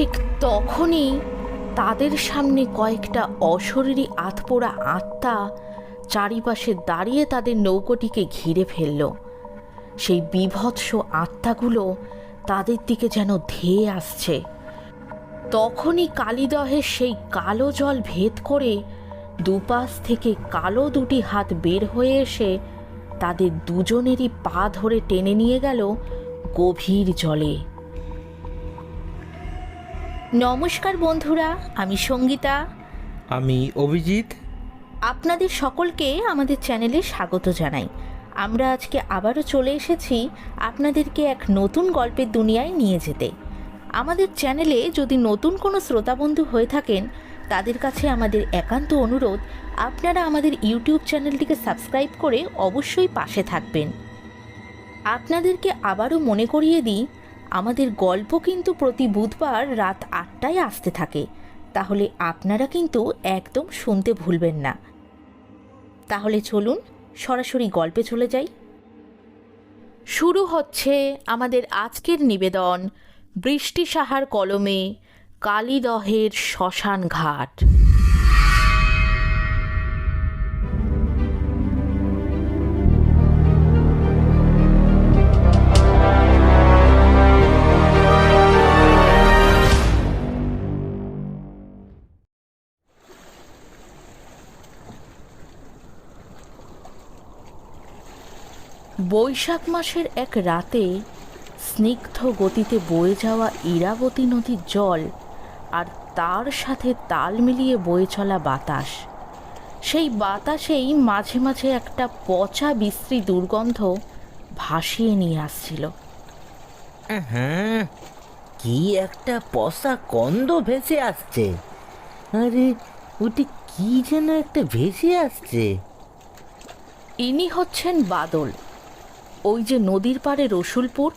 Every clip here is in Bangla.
ঠিক তখনই তাদের সামনে কয়েকটা অশরীরী আতপোড়া আত্মা চারিপাশে দাঁড়িয়ে তাদের নৌকোটিকে ঘিরে ফেলল। সেই বিভৎস আত্মাগুলো তাদের দিকে যেন ধেয়ে আসছে। তখনই কালিদহের সেই কালো জল ভেদ করে দুপাশ থেকে কালো দুটি হাত বের হয়ে এসে তাদের দুজনেরই পা ধরে টেনে নিয়ে গেল গভীর জলে। নমস্কার বন্ধুরা আমি সঙ্গীতা। আমি অভিজিৎ। আপনাদের সকলকে আমাদের চ্যানেলে স্বাগত জানাই। আমরা আজকে আবারও চলে এসেছি আপনাদেরকে এক নতুন গল্পের দুনিয়ায় নিয়ে যেতে। আমাদের চ্যানেলে যদি নতুন কোনো শ্রোতাবন্ধু হয়ে থাকেন তাদের কাছে আমাদের একান্ত অনুরোধ আপনারা আমাদের ইউটিউব চ্যানেলটিকে সাবস্ক্রাইব করে অবশ্যই পাশে থাকবেন। আপনাদেরকে আবারও মনে করিয়ে দিই আমাদের গল্প কিন্তু প্রতি বুধবার রাত আটটায় আসতে থাকে। তাহলে আপনারা কিন্তু একদম শুনতে ভুলবেন না। তাহলে চলুন, সরাসরি গল্পে চলে যাই। শুরু হচ্ছে আমাদের আজকের নিবেদন বৃষ্টি সাহার কলমে কালীদহের শ্মশান ঘাট বৈশাখ মাসের এক রাতে স্নিগ্ধ গতিতে বয়ে যাওয়া ইরাবতী নদীর জল আর তার সাথে তাল মিলিয়ে বয়ে চলা বাতাস। সেই বাতাসেই মাঝে মাঝে একটা পচা বিশ্রী দুর্গন্ধ ভাসিয়ে নিয়ে আসছিল। হ্যাঁ কি একটা পসা কন্দ ভেসে আসছে। আরে ওটি কি যেন একটা ভেসে আসছে। ইনি হচ্ছেন বাদল। ওই যে নদীর পাড়ে রসুলপুর,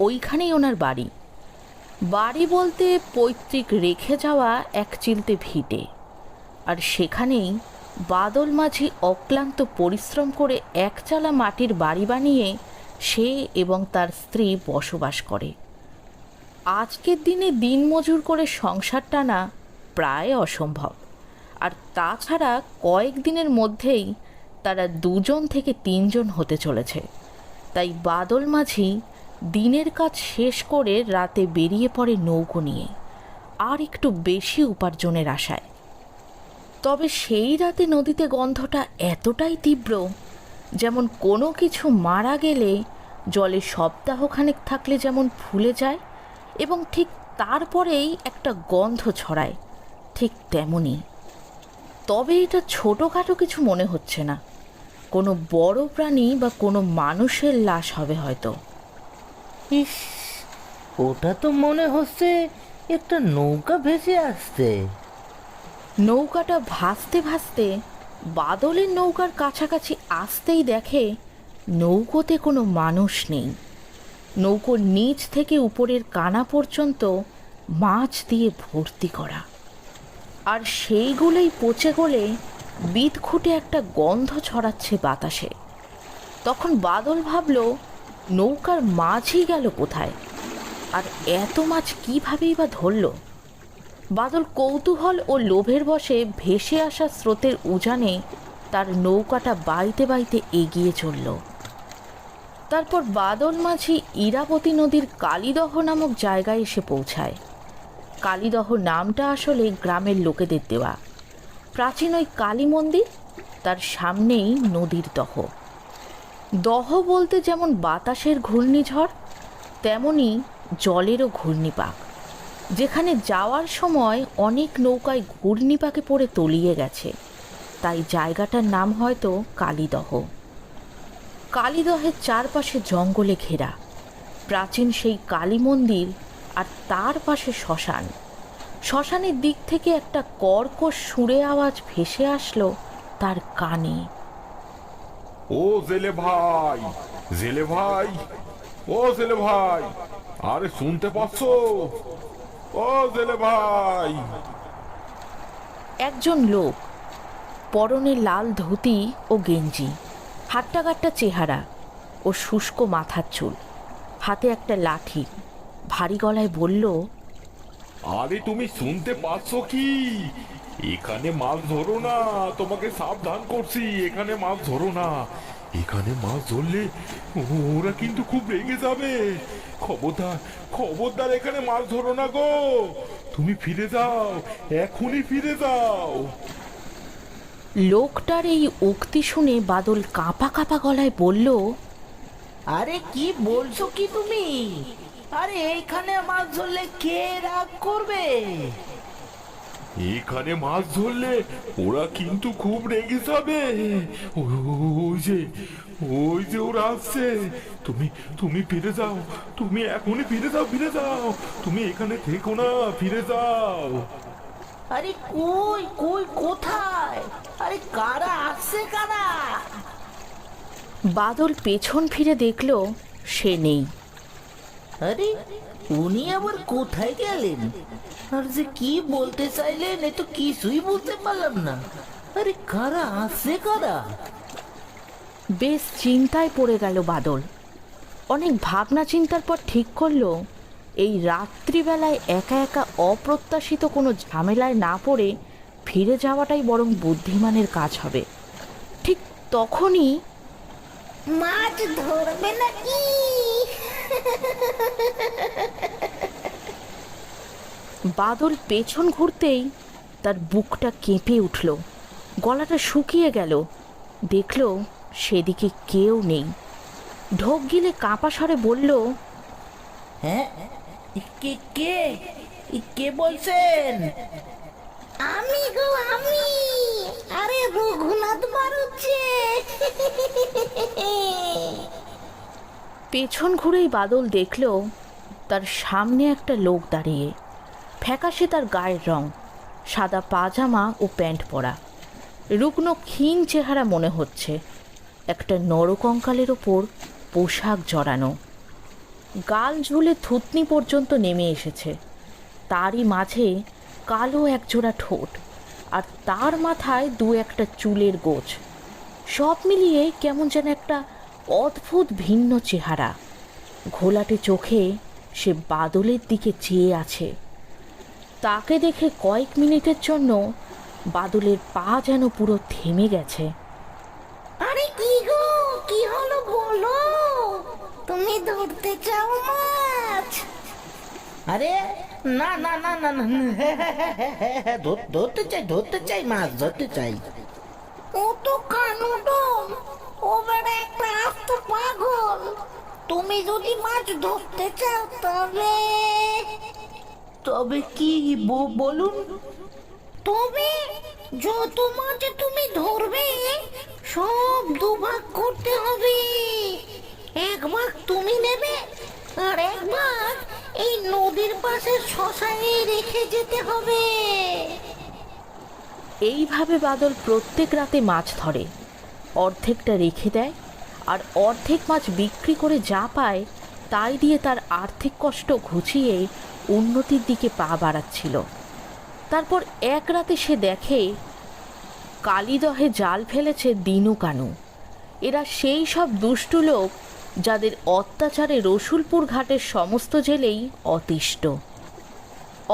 ওইখানেই ওনার বাড়ি। বাড়ি বলতে পৈতৃক রেখে যাওয়া এক চিলতে ভিটে, আর সেখানেই বাদল মাঝি অক্লান্ত পরিশ্রম করে একচালা মাটির বাড়ি বানিয়ে সে এবং তার স্ত্রী বসবাস করে। আজকের দিনে দিনমজুর করে সংসার টানা প্রায় অসম্ভব, আর তাছাড়া কয়েকদিনের মধ্যেই তারা দুজন থেকে তিনজন হতে চলেছে। তাই বাদল মাঝি দিনের কাজ শেষ করে রাতে বেরিয়ে পড়ে নৌকো নিয়ে, আর একটু বেশি উপার্জনের আশায়। তবে সেই রাতে নদীতে গন্ধটা এতটাই তীব্র, যেমন কোনো কিছু মারা গেলে জলে সপ্তাহখানেক থাকলে যেমন ফুলে যায়, এবং ঠিক তারপরেই একটা গন্ধ ছড়ায়, ঠিক তেমনই। তবে এটা ছোটোখাটো কিছু মনে হচ্ছে না। কোনো বড় প্রাণী বা কোনো মানুষের লাশ হবে হয়তো। ইস, ওটা তো মনে হচ্ছে একটা নৌকা ভেসে আসছে। নৌকাটা ভাসতে ভাসতে বাদলের নৌকার কাছাকাছি আসতেই দেখে নৌকোতে কোনো মানুষ নেই। নৌকোর নিচ থেকে উপরের কানা পর্যন্ত মাছ দিয়ে ভর্তি করা। আর সেইগুলোই পচে গলে বিদঘুটে একটা গন্ধ ছড়াচ্ছে বাতাসে। তখন বাদল ভাবল, নৌকার মাঝই গেল কোথায়? আর এত মাছ কীভাবেই বা ধরলো? বাদল কৌতূহল ও লোভের বশে ভেসে আসা স্রোতের উজানে তার নৌকাটা বাইতে বাইতে এগিয়ে চলল। তারপর বাদল মাঝি ইরাবতী নদীর কালীদহ নামক জায়গায় এসে পৌঁছায়। কালীদহ নামটা আসলে গ্রামের লোকেদের দেওয়া। প্রাচীন ওই কালী মন্দির, তার সামনেই নদীর দহ। দহ বলতে যেমন বাতাসের ঘূর্ণিঝড় তেমনি জলেরও ঘূর্ণিপাক, যেখানে যাওয়ার সময় অনেক নৌকায় ঘূর্ণিপাকে পড়ে তলিয়ে গেছে, তাই জায়গাটার নাম হয়তো কালীদহ। কালীদহের চারপাশে জঙ্গলে ঘেরা, প্রাচীন সেই কালী মন্দির আর তার পাশে শ্মশান। শ্মশানের দিক থেকে একটা কর্কশ সুরে আওয়াজ ভেসে আসলো তার কানে। ও জেলে ভাই জেলে ভাই ও জেলে ভাই আরে শুনতে পাচ্ছ? ও জেলে ভাই। একজন লোক পরনে লাল ধুতি ও গেঞ্জি হাট্টাগাট্টা চেহারা ও শুষ্ক মাথার চুল হাতে একটা লাঠি ভারী গলায় বলল আরে তুমি শুনতে পাচ্ছ কি? এখানে মাছ ধরো না তোমাকে সাবধান করছি এখানে মাছ ধরো না। এখানে মাছ ধরলে ওরা কিন্তু খুব রেগে যাবে। খবরদার খবরদার এখানে মাছ ধরো না গো। তুমি ফিরে যাও এখনই ফিরে যাও। লোকটার এই উক্তি শুনে বাদল কাঁপা কাঁপা গলায় বলল আরে কি বলছো কি তুমি? আরে এইখানে মাছ ধরলে কে রাগ করবে? এখানে মাছ ধরলে ওরা কিন্তু খুব রেগে যাবে। ও- ওই যে ওই যে ওরা আসছে। তুমি তুমি ফিরে যাও। তুমি এখনই ফিরে যাও ফিরে যাও। তুমি এখানে থেকো না ফিরে যাও। আরে কই কই কোথায়? আরে কারা আসছে কারা? বাদল পেছন ফিরে দেখল সে নেই। আরে, উনি আবার কোথায় গেলেন? আর যে কি বলতে চাইলেন, এ তো কিছুই বুঝতে পারলাম না। আরে, কারা আসছে কারা? বেশ চিন্তায় পড়ে গেল বাদল। অনেক ভাবনা চিন্তার পর ঠিক করল, এই রাত্রিবেলায় একা একা অপ্রত্যাশিত কোনো ঝামেলায় না পড়ে ফিরে যাওয়াটাই বরং বুদ্ধিমানের কাজ হবে। ঠিক তখনই মাছ ধরবে নাকি? বাদল পেছন ঘুরতেই তার বুকটা কেঁপে উঠল গলাটা শুকিয়ে গেল। দেখল সেদিকে কেউ নেই। ঢোক গিলে কাঁপা স্বরে বলল হ্যাঁ কে কে কে বলছেন? আমি গো আমি আরে রঘুনাথ বাড়ুচ্ছে পেছন ঘুরেই বাদল দেখল তার সামনে একটা লোক দাঁড়িয়ে। ফ্যাকাশে তার গায়ের রং, সাদা পাজামা ও প্যান্ট পরা। রুগ্ন ক্ষীণ চেহারা মনে হচ্ছে। একটা নরকঙ্কালের ওপর পোশাক জড়ানো। গাল ঝুলে থুতনি পর্যন্ত নেমে এসেছে। তারই মাঝে কালো একজোড়া ঠোঁট আর তার মাথায় দু একটা চুলের গোছ। সব মিলিয়ে কেমন যেন একটা অদ্ভুত ভিন্ন চেহারা। ঘোলাটে চোখে সে বাদলের দিকে চেয়ে আছে। তাকে দেখে কয়েক মিনিটের জন্য বাদলের পা যেন পুরো থেমে গেছে। আরে কি গো? কি হলো বলো? তুমি ধরতে চাও মাছ? আরে না না না না না না, ধর- ধরতে চাই ধরতে চাই মাছ ধরতে চাই। ও তো কানুডন ও বেড়া একটা আস্ত পাগল তুমি যদি মাছ ধরতে চাও তবে তবে কি বলুন? তবে যত মাছ তুমি ধরবে সব দুভাগ করতে হবে। এক ভাগ তুমি নেবে আর এক ভাগ এই নদীর পাশে শ্মশানে রেখে যেতে হবে। এইভাবে বাদল প্রত্যেক রাতে মাছ ধরে। অর্ধেকটা রেখে দেয় আর অর্ধেক মাছ বিক্রি করে যা পায় তাই দিয়ে তার আর্থিক কষ্ট ঘুচিয়ে উন্নতির দিকে পা বাড়াচ্ছিল। তারপর এক রাতে সে দেখে, কালিদহে জাল ফেলেছে দিনু কানু। এরা সেই সব দুষ্টু লোক যাদের অত্যাচারে রসুলপুর ঘাটের সমস্ত জেলেই অতিষ্ঠ।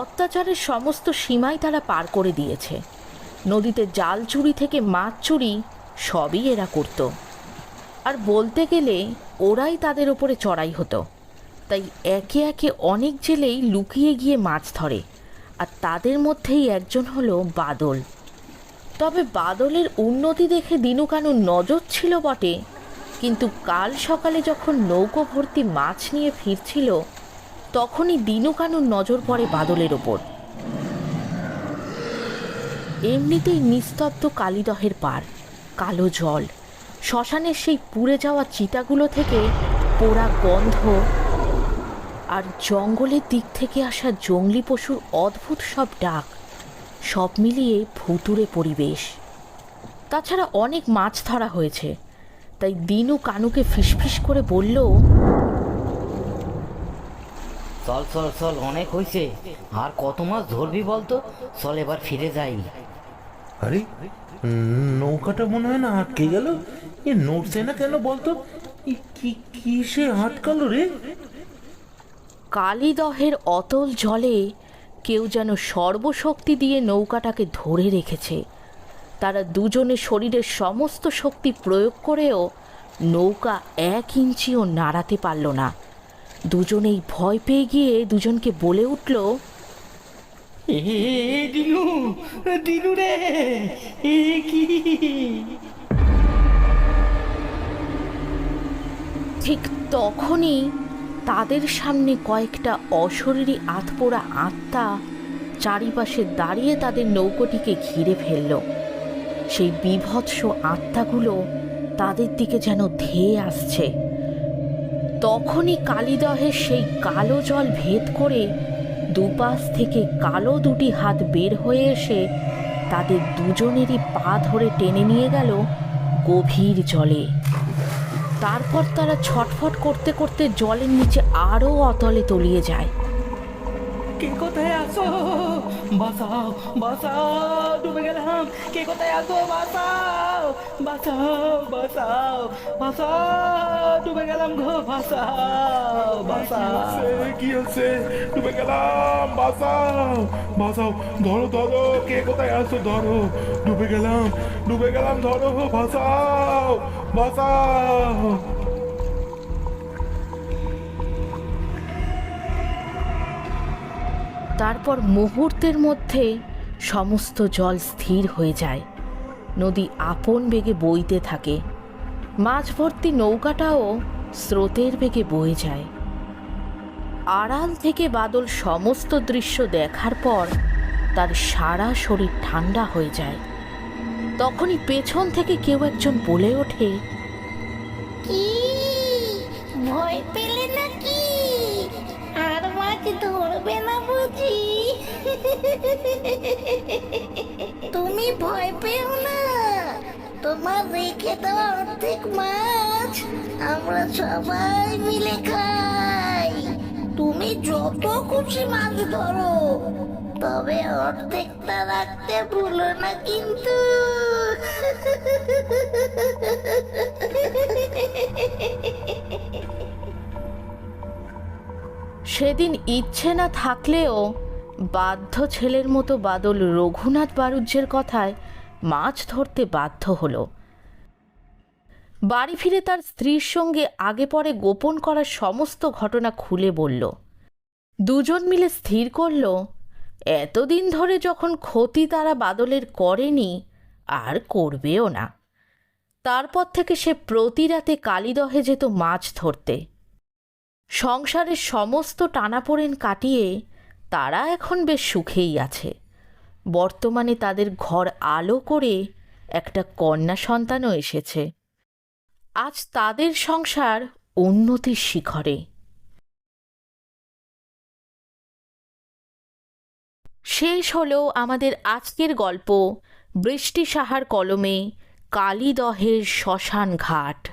অত্যাচারের সমস্ত সীমাই তারা পার করে দিয়েছে। নদীতে জাল চুরি থেকে মাছ চুরি সবই এরা করত। আর বলতে গেলে ওরাই তাদের ওপরে চড়াই হতো। তাই একে একে অনেক জেলেই লুকিয়ে গিয়ে মাছ ধরে। আর তাদের মধ্যেই একজন হলো বাদল। তবে বাদলের উন্নতি দেখে দিনু দিনুকানুর নজর ছিল বটে, কিন্তু কাল সকালে যখন নৌকো ভর্তি মাছ নিয়ে ফিরছিল, তখনই দিনুকানুর নজর পড়ে বাদলের ওপর। এমনিতেই নিস্তব্ধ কালিদহের পার। কালো জল। শ্মশানের সেই পুড়ে যাওয়া চিতাগুলো থেকে পোড়া গন্ধ আর জঙ্গলের দিক থেকে আসা জঙ্গলি পশুর অদ্ভুত সব ডাক সব মিলিয়ে ভুতুরে পরিবেশ। তাছাড়া অনেক মাছ ধরা হয়েছে তাই দিনু কানুকে ফিসফিস করে বলল চল চল চল অনেক হয়েছে আর কত মাছ ধরবি বলতো? চল এবার ফিরে যাই। আরে নৌকাটা মনে হয় না আটকে গেল? এ নড়ছে না কেন বলতো? কি কিসে আটকালো রে? কালিদহের অতল জলে কেউ যেন সর্বশক্তি দিয়ে নৌকাটাকে ধরে রেখেছে। তারা দুজনে শরীরের সমস্ত শক্তি প্রয়োগ করেও নৌকা এক ইঞ্চিও নাড়াতে পারল না। দুজনেই ভয় পেয়ে গিয়ে দুজনকে বলে উঠল দিনু দিনু রে কি? ঠিক তখনই তাদের সামনে কয়েকটা অশরীরী আতপোড়া আত্মা চারিপাশে দাঁড়িয়ে তাদের নৌকোটিকে ঘিরে ফেলল। সেই বিভৎস আত্মাগুলো তাদের দিকে যেন ধেয়ে আসছে। তখনই কালিদহের সেই কালো জল ভেদ করে দুপাশ থেকে কালো দুটি হাত বের হয়ে এসে তাদের দুজনেরই পা ধরে টেনে নিয়ে গেল গভীর জলে। তারপর তারা ছটফট করতে করতে জলের নিচে আরও অতলে তলিয়ে যায়। কে কোথায় আসো বাঁচাও বাঁচাও, ডুবে গেলাম। কে কোথায় আসো বাঁচাও বাঁচাও বাঁচাও। বাঁচাও ডুবে গেলাম গো বাঁচাও বাঁচাও কি আছে ডুবে গেলাম বাঁচাও বাঁচাও ধরো ধরো কে কোথায় আছো? ধরো। ডুবে গেলাম ডুবে গেলাম ধরো বাঁচাও বাঁচাও তারপর মুহূর্তের মধ্যে সমস্ত জল স্থির হয়ে যায়। নদী আপন বেগে বইতে থাকে। মাঝ ভর্তি নৌকাটাও স্রোতের বেগে বয়ে যায়। আড়াল থেকে বাদল সমস্ত দৃশ্য দেখার পর তার সারা শরীর ঠান্ডা হয়ে যায়। তখনই পেছন থেকে কেউ একজন বলে ওঠে, কি? ভয় পেলে নাকি? আর মাছ ধরবে না বুঝি? তুমি ভয় পেও না? তোমার রেখে দেওয়া অর্ধেক মাছ আমরা সবাই মিলে খাই। তুমি যত খুশি মাছ ধরো, তবে অর্ধেকটা রাখতে ভুলো না কিন্তু। সেদিন ইচ্ছে না থাকলেও বাধ্য ছেলের মতো বাদল রঘুনাথ বারুজ্যের কথায় মাছ ধরতে বাধ্য হলো। বাড়ি ফিরে তার স্ত্রীর সঙ্গে আগে পরে গোপন করা সমস্ত ঘটনা খুলে বলল। দুজন মিলে স্থির করল, এতদিন ধরে যখন ক্ষতি তারা বাদলের করেনি, আর করবেও না। তারপর থেকে সে প্রতি রাতে কালিদহে যেত মাছ ধরতে। সংসারের সমস্ত টানাপোড়েন কাটিয়ে তারা এখন বেশ সুখেই আছে। বর্তমানে তাদের ঘর আলো করে একটা কন্যা সন্তানও এসেছে। আজ তাদের সংসার উন্নতির শিখরে। শেষ হলো আমাদের আজকের গল্প বৃষ্টি সাহার কলমে কালীদহের শ্মশান ঘাট।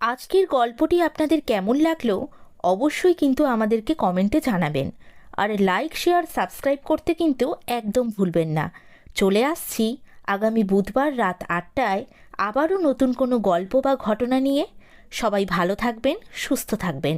আজকের গল্পটি আপনাদের কেমন লাগল অবশ্যই কিন্তু আমাদেরকে কমেন্টে জানাবেন। আর লাইক শেয়ার সাবস্ক্রাইব করতে কিন্তু একদম ভুলবেন না। চলে আসছি আগামী বুধবার রাত আটটায় আবারও নতুন কোনো গল্প বা ঘটনা নিয়ে। সবাই ভালো থাকবেন, সুস্থ থাকবেন।